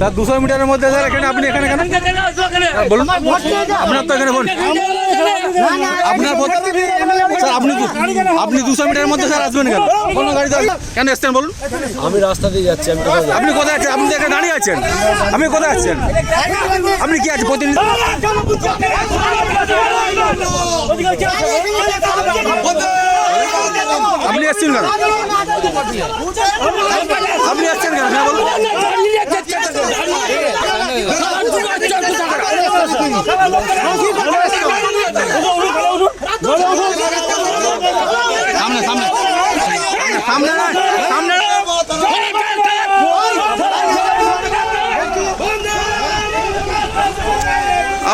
তার দুশো মিটারের মধ্যে স্যার এখানে আপনি এখানে কেন? হ্যাঁ, বলুন। আপনার তো এখানে বলুন আপনার স্যার আপনি দু- আপনি দুশো মিটারের মধ্যে স্যার আসবেন কেন? কোনো গাড়ি কেন এসছেন বলুন। আমি রাস্তা দিয়ে যাচ্ছি আমি কোথায় আপনি কোথায় আছেন? আপনি এখানে দাঁড়িয়ে আছেন। আপনি কোথায় আছেন? আপনি কি আছেন? প্রতিনিধি আপনি এসছেন কেন? আপনি এসছেন কেন? হ্যাঁ বলুন। সামনে সামনে সামনে সামনে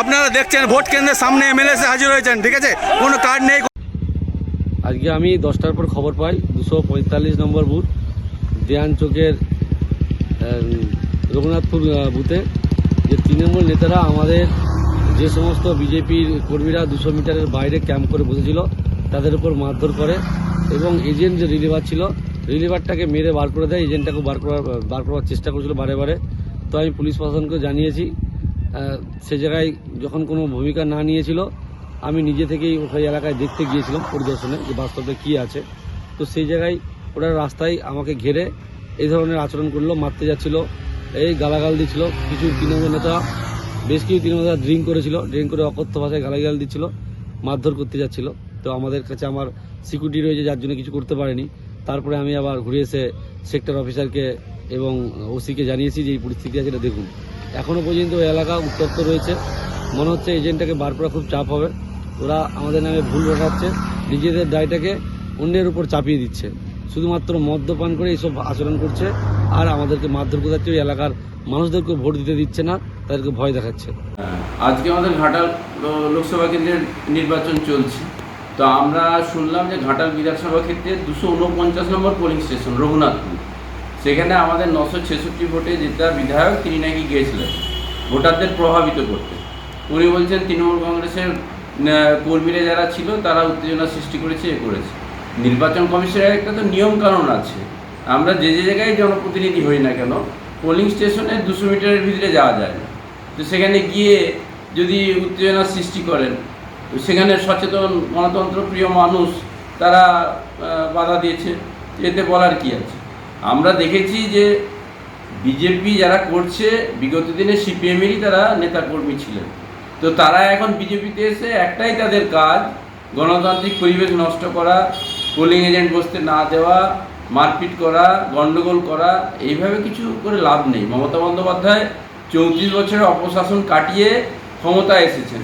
আপনারা দেখছেন ভোট কেন্দ্রের সামনে এমএলএ হাজির হয়েছেন, ঠিক আছে? কোনো কার্ড নেই। আজকে আমি দশটার পর খবর পাই, দুশো নম্বর বুথ, দেয়ান চোখের রঘুনাথপুর বুথে যে তৃণমূল নেতারা আমাদের যে সমস্ত বিজেপির কর্মীরা দুশো মিটারের বাইরে ক্যাম্প করে বসেছিল, তাদের উপর মারধর করে এবং এজেন্ট যে রিলিভার ছিল, রিলিভারটাকে মেরে বার করে দেয়, এজেন্টটাকে বার করার বার করার চেষ্টা করেছিল বারে বারে। তো আমি পুলিশ প্রশাসনকে জানিয়েছি সে জায়গায় যখন কোনো ভূমিকা না নিয়েছিল, আমি নিজে থেকেই ওই এলাকায় দেখতে গিয়েছিলাম পরিদর্শনে যে বাস্তবে কী আছে। তো সেই জায়গায় ওরা রাস্তায় আমাকে ঘেরে এই ধরনের আচরণ করল, মারতে যাচ্ছিল এই গালাগাল দিচ্ছিল, কিছু তৃণমূল নেতা, বেশ কিছু তৃণমূল নেতা ড্রিঙ্ক করেছিল ড্রিঙ্ক করে অকথ্য ভাষায় গালাগাল দিচ্ছিল, মারধর করতে যাচ্ছিল। তো আমাদের কাছে আমার সিকিউরিটি রয়েছে, যার জন্য কিছু করতে পারেনি। তারপরে আমি আবার ঘুরে এসে সেক্টর অফিসারকে এবং ওসিকে জানিয়েছি যে এই পরিস্থিতি আছে, এটা দেখুন। এখনও পর্যন্ত ওই এলাকা উত্তপ্ত রয়েছে। মনে হচ্ছে এজেন্টটাকে বার করা খুব চাপ হবে। ওরা আমাদের নামে ভুল রটাচ্ছে নিজেদের দায়টাকে অন্যের উপর চাপিয়ে দিচ্ছে। শুধুমাত্র মদ্যপান করে এইসব আচরণ করছে আর আমাদেরকে মারধর করতে ওই এলাকার মানুষদেরকে ভোট দিতে দিচ্ছে না, তাদেরকে ভয় দেখাচ্ছে। আজকে আমাদের ঘাটাল লোকসভা কেন্দ্রের নির্বাচন চলছে। তো আমরা শুনলাম যে ঘাটাল বিধানসভা ক্ষেত্রে দুশো উনপঞ্চাশ নম্বর পোলিং স্টেশন রঘুনাথপুর। সেখানে আমাদের নশো ছেষট্টি ভোটে জেতা বিধায়ক, তিনি নাকি গিয়েছিলেন ভোটারদের প্রভাবিত করতে। উনি বলছেন, তৃণমূল কংগ্রেসের কর্মীরা যারা ছিল, তারা উত্তেজনা সৃষ্টি করেছে, এ করেছে। নির্বাচন কমিশনের একটা তো নিয়ম কানুন আছে। আমরা যে যে জায়গায় জনপ্রতিনিধি হই না কেন পোলিং স্টেশনে দুশো মিটারের ভিতরে যাওয়া যায় না। তো সেখানে গিয়ে যদি উত্তেজনা সৃষ্টি করেন সেখানে সচেতন গণতন্ত্র প্রিয় মানুষ তারা বাধা দিয়েছে। এতে বলার কি আছে? আমরা দেখেছি যে বিজেপি যারা করছে, বিগত দিনে সিপিএমেরই তারা নেতাকর্মী ছিলেন। তো তারা এখন বিজেপিতে এসে একটাই তাদের কাজ, গণতান্ত্রিক পরিবেশ নষ্ট করা পোলিং এজেন্ট বসতে না দেওয়া, মারপিট করা, গন্ডগোল করা, এইভাবে কিছু করে লাভ নেই। মমতা বন্দ্যোপাধ্যায় চৌত্রিশ বছরের অপশাসন কাটিয়ে ক্ষমতা এসেছেন।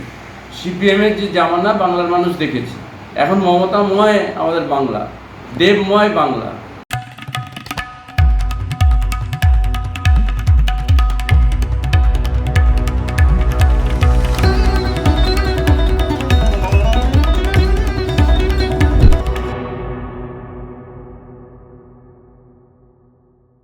সিপিএমের যে জামানা বাংলার মানুষ দেখেছে। এখন মমতাময় আমাদের বাংলা, দেবময় বাংলা।